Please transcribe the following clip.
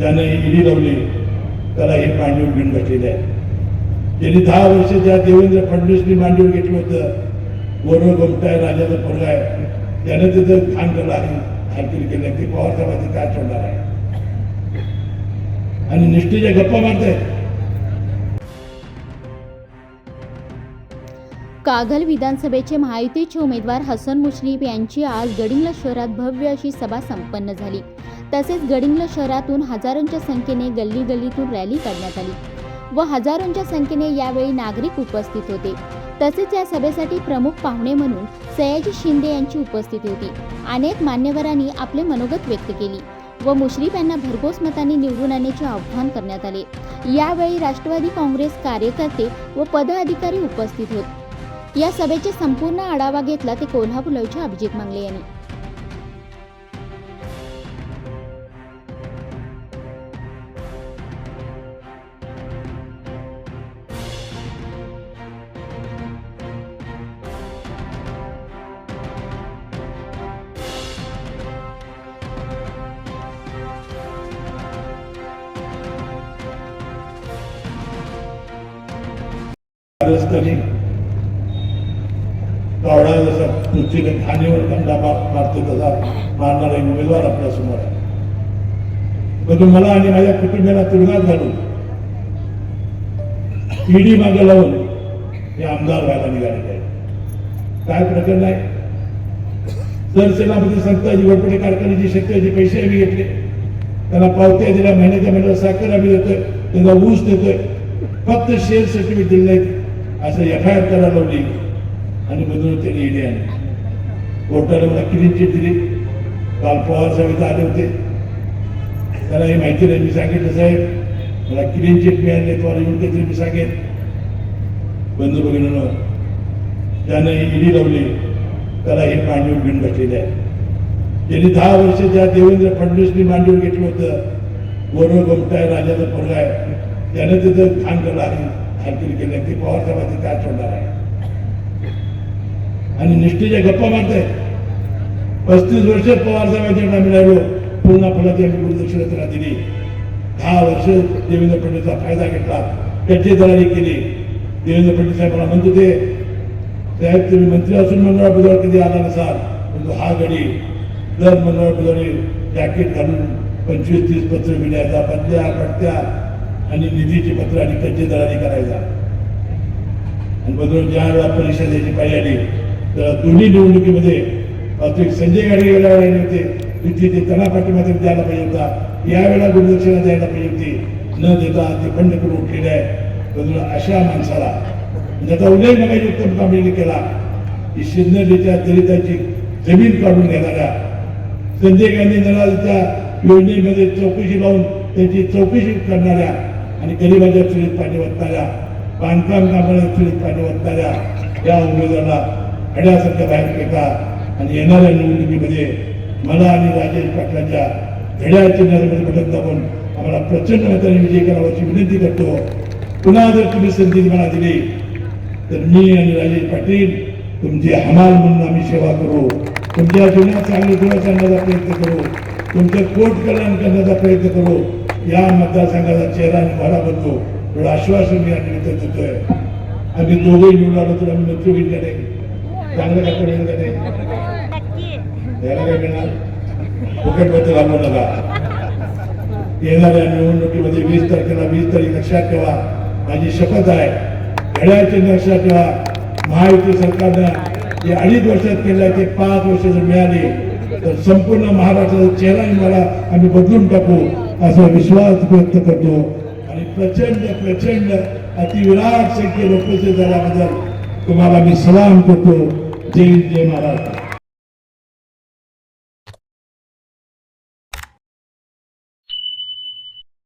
ज्यानं इडी लावली त्याला हे मांडीवर घेऊन बसलेले आहे. त्यांनी दहा वर्ष ज्या देवेंद्र फडणवीसनी मांडीवर घेतलं होतं गोरव गोमटाय राजाचा पोरगा आहे त्यानं तिथं खान केलं आहे खालतील केलं ते पवारसाहेबांचे काय सोडणार आहे. आणि निष्ठेच्या गप्पा मारतायत. कागल विधानसभेचे महायुतीचे उमेदवार हसन मुश्रीफ यांची आज गडिंगला शहरात भव्य अशी सभा संपन्न झाली. तसेच गडिंग्लज शहरातून हजारोंच्या संख्येने गल्ली गल्लीतून रॅली काढण्यात आली व हजारोंच्या संख्येने यावेळी नागरिक उपस्थित होते. तसेच या सभेसाठी प्रमुख पाहुणे म्हणून सयाजी शिंदे यांची उपस्थिती होती. अनेक मान्यवरांनी आपले मनोगत व्यक्त केली व मुश्रीफ यांना भरघोस मतांनी निवडून आणण्याचे आवाहन करण्यात आले. यावेळी राष्ट्रवादी काँग्रेस कार्यकर्ते व पदाधिकारी उपस्थित होते. या सभेचा संपूर्ण आढावा घेतला ते कोल्हापूरचे अभिजित मांगले यांनी. रस्त्याने कावडा जसा पृथ्वीने खाणीवर कंडा मारतो तसा. मारणारा एक उमेदवार आपल्यासमोर आहे. पण मला आणि माझ्या कुटुंबियाला तुरुंगात घालून ईडी मागे लावून हे आमदार व्हायला निघाले काय प्रकरण आहे? जर सेनापती संताजी वडपडे कारखान्याची शेतकऱ्याचे पैसे आम्ही घेतले. त्यांना पावत्या दिल्या महिन्याच्या महिन्याला साखर आम्ही देतोय त्यांना ऊस देतोय. फक्त शेअर सर्टिफिकेट दिले नाहीत. असं एफ आय आर लावली. आणि बदलून त्यांनी ईडी आणली कोर्टाने मला क्लीन चिट दिली. काल पवार साहेब आले होते. त्याला हे माहिती नाही मी सांगितलं साहेब मला क्लीन चिट मिळाली तुम्हाला येऊन काहीतरी मी सांगेन. बंधू भगिनीनं त्यानं ईडी लावली. त्याला हे मांडीवर घेऊन बसलेले आहे. त्यांनी दहा वर्ष ज्या देवेंद्र फडणवीसनी मांडीवर घेतलं होतं गोरव गोमटाय राजाचं पोरगा आहे. त्यानं तिथं खान केलं खात्री खालतील केलं पवार साहेबांची त्यात सोडणार आहे आणि निष्ठेच्या गप्पा मारतायत पस्तीस वर्ष पवार साहेबांच्या आम्ही राहिलो पूर्ण फळाची आम्ही गुरुदक्षिणा दिली. दहा वर्ष देवेंद्र फडणवीसचा फायदा घेतला दलाली केली. देवेंद्र फडणवीस साहेब म्हणत होते साहेब तुम्ही मंत्री असून मंडळा बुधवार कधी आला नसाल? परंतु हा गडी दर मंडळा बुधवारी जॅकेट घालून पंचवीस तीस पत्र मिळायचा पत्त्या पट्ट्या आणि निधीची पत्र आणि कच्चे दरारी करायचा आणि बदलून ज्या वेळा परीक्षा द्यायची पाहिजे आली तर दोन्ही निवडणुकीमध्ये वास्तविक संजय गाडी वेळा राहिले होते. तिथे ते त्यांना पाठीमागे द्यायला पाहिजे होता. यावेळेला गुरुदक्षिणा द्यायला पाहिजे होती. न देता ते बंड करून उठलेले आहे बदलून अशा माणसाला ज्याचा उल्लेख मगाशी उत्तम कामगिरी केला. की शिंदेच्या दलितांची जमीन काढून घेणाऱ्या संजय गांधी नळाच्या योजनेमध्ये चौकशी लावून त्याची चौकशी करणाऱ्या आणि गरिबाच्या चुलीत पाणी वाटणाऱ्या बांधकाम कामाला चुलीत पाणी वाटणाऱ्या या उमेदवाराला अड्यासारख्या बाहेर फेका. आणि येणाऱ्या निवडणुकीमध्ये मला आणि राजेश पाटलांच्या घड्याची चिन्हामध्ये बटन दाबून आम्हाला प्रचंड मताने विजय करावाची विनंती करतो. पुन्हा जर तुम्ही संधी मला दिली तर मी आणि राजेश पाटील तुमची हमाल म्हणून आम्ही सेवा करू. तुमच्या जीवनात चांगले दिवस आणण्याचा प्रयत्न करू. तुमचं कोट कल्याण करण्याचा प्रयत्न करू. या मतदारसंघाचा चेहरा आणि बनतो एवढं आश्वासन मी या निमित्त देतोय. आम्ही दोघेही निवडून आलो तर आम्ही मंत्री होईल नाही. चांगलं काय मिळेल का नाही? याला काय मिळणार? फुकटबद्दल घालू नका येणाऱ्या निवडणुकीमध्ये वीस तारखेला वीस तारीख लक्षात ठेवा. माझी शपथ आहे. घड्याळची लक्षात ठेवा. महायुती सरकारनं जे अडीच वर्षात केलं आहे ते पाच वर्ष जर मिळाले. तर संपूर्ण महाराष्ट्राचा चेहरा मला आम्ही बदलून टाकू. असा विश्वास व्यक्त करतो. आणि प्रचंड प्रचंड अतिविराट संख्ये लोकसेवा झाल्याबद्दल तुम्हाला मी सलाम करतो. जय जय महाराज